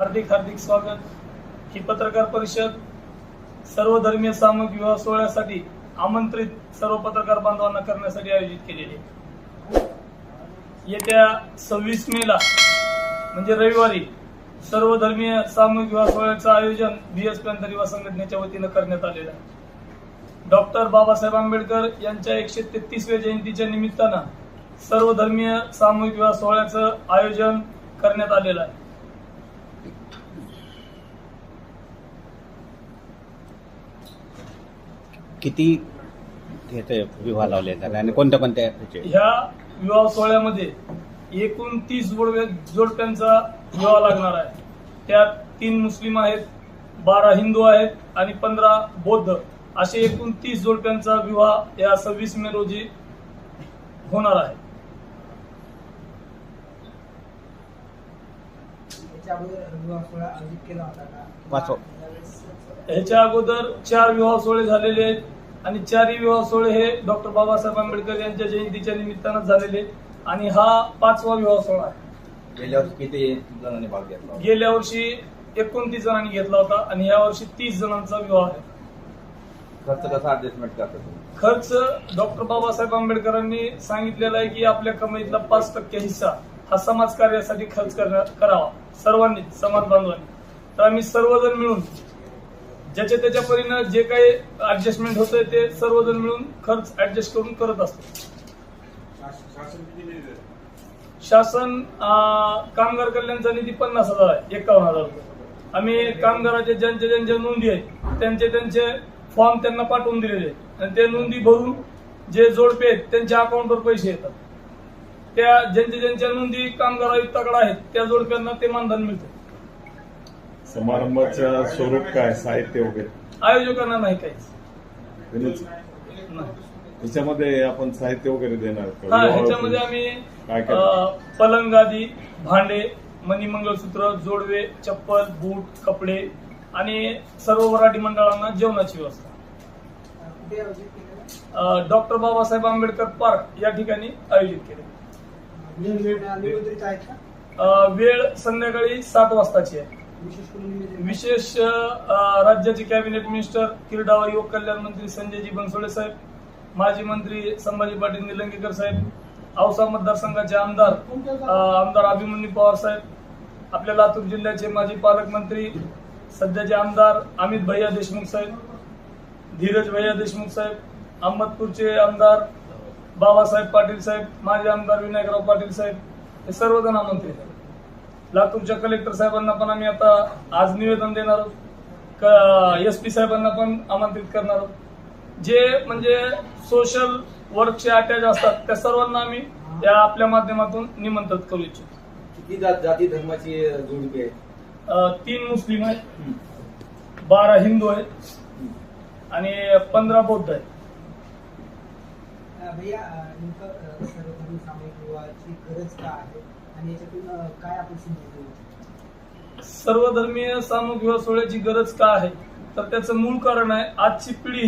हार्दिक हार्दिक स्वागत. ही पत्रकार परिषद सर्व धर्मीय सामूहिक विवाह सोहळ्यासाठी आमंत्रित सर्व पत्रकार बांधवांना करण्यासाठी आयोजित केलेली आहे. येत्या सव्वीस मेला म्हणजे रविवारी सर्व धर्मीय सामूहिक विवाह सोहळ्याचं आयोजन बीएस अंतर युवा संघटनेच्या वतीनं करण्यात आलेलं आहे. डॉक्टर बाबासाहेब आंबेडकर यांच्या एकशे तेहतीसव्या जयंतीच्या निमित्तानं सर्व धर्मीय सामूहिक विवाह सोहळ्याचं आयोजन करण्यात आलेलं आहे. किती ह्याचे विवाह लावले जातात आणि कोणत्या कोणत्या ह्याचे? ह्या विवाह सोहळ्यामध्ये एकूण तीस जोडवे जोडप्यांचा विवाह लागणार आहे. त्यात तीन मुस्लिम आहेत बारा हिंदू आहेत आणि पंधरा बौद्ध. असे एकूण तीस जोडप्यांचा विवाह या सव्वीस मे रोजी होणार आहे. याच्या अगोदर विवाह सोहळा आयोजित केला होता का वाचव. ह्याच्या अगोदर चार विवाह सोहळे झालेले आहेत आणि चारही विवाह सोहळे हे डॉक्टर बाबासाहेब आंबेडकर यांच्या जयंतीच्या निमित्तानं झालेले आहेत. आणि हा पाचवा विवाह सोहळा आहे गेल्या वर्षी किती जणांनी भाग घेतला होता? गेल्या वर्षी एकोणतीस जणांनी घेतला होता आणि या वर्षी तीस जणांचा विवाह आहे खर्च कसा ऍडजस्टमेंट करता तुम्ही खर्च डॉक्टर बाबासाहेब आंबेडकरांनी सांगितलेला आहे की आपल्या कमाईतला पाच टक्के हिस्सा हा समाज कार्यासाठी खर्च करण्यात करावा. सर्वांनी समाज बांधवांनी. तर आम्ही सर्वजण मिळून ज्याच्या त्याच्या परीनं जे काही ऍडजस्टमेंट होतंय ते सर्वजण मिळून खर्च ऍडजस्ट करून करत असतो. शासन कामगार कल्याणचा निधी पन्नास हजार आहे एकावन्न हजार रुपये. आम्ही कामगाराचे ज्यांच्या ज्यांच्या नोंदी आहेत त्यांचे त्यांचे फॉर्म त्यांना पाठवून दिलेले आहेत. आणि ते नोंदी भरून जे जोडपे आहेत त्यांच्या अकाउंटवर पैसे येतात. त्या ज्यांच्या ज्यांच्या नोंदी कामगार आयुक्ताकडे आहेत त्या जोडप्यांना ते मानधन मिळते समारंभाचं स्वरूप काय साहित्य वगैरे आयोजकांना नाही काहीच विनोद, नाही. याच्यामध्ये आपण साहित्य वगैरे देणार का? हा ह्याच्यामध्ये. आम्ही काय काय? अं, पलंग आदी भांडे मणी मंगळसूत्र जोडवे चप्पल बूट कपडे आणि सर्व वराठी मंडळांना जेवणाची व्यवस्था अं, डॉक्टर बाबासाहेब आंबेडकर पार्क या ठिकाणी आयोजित केले निमंत्रित आहेत का? अं, वेळ संध्याकाळी सात वाजताची आहे. विशेष करून निमंत्रित विशेष अं, राज्याचे कॅबिनेट मिनिस्टर क्रीडा व युवक कल्याण मंत्री संजयजी बनसोडे साहेब माजी मंत्री संभाजी पाटील निलंगेकर साहेब औसा मतदारसंघाचे आमदार अं, आमदार अभिमन्यू पवार साहेब आपल्या लातूर जिल्ह्याचे माजी पालकमंत्री सध्याचे आमदार अमित भैया देशमुख साहेब धीरज भैया देशमुख साहेब अहमदपूरचे आमदार बाबासाहेब पाटील साहेब माजी आमदार विनायकराव पाटील साहेब हे सर्वजण आमंत्रित आहेत. लातूरच्या कलेक्टर साहेबांना पण आम्ही आता आज निवेदन देणार आहोत. एस पी साहेबांना पण आमंत्रित करणार आहोत. जे म्हणजे सोशल वर्कचे अटॅच असतात त्या सर्वांना आम्ही या आपल्या माध्यमातून निमंत्रित करू इच्छितो. किती जात जाती धर्माची जोडपी आहे तीन मुस्लिम आहेत बारा हिंदू आहेत आणि पंधरा बौद्ध आहेत. भैया नेमकं सर्वधर्म सामूहिक विवाहाची गरज का आहे? आणि याच्यातून काय आपण सर्वधर्मीय सामूहिक विवाह सोहळ्याची गरज का आहे? तर त्याचं मूळ कारण आहे आजची पिढी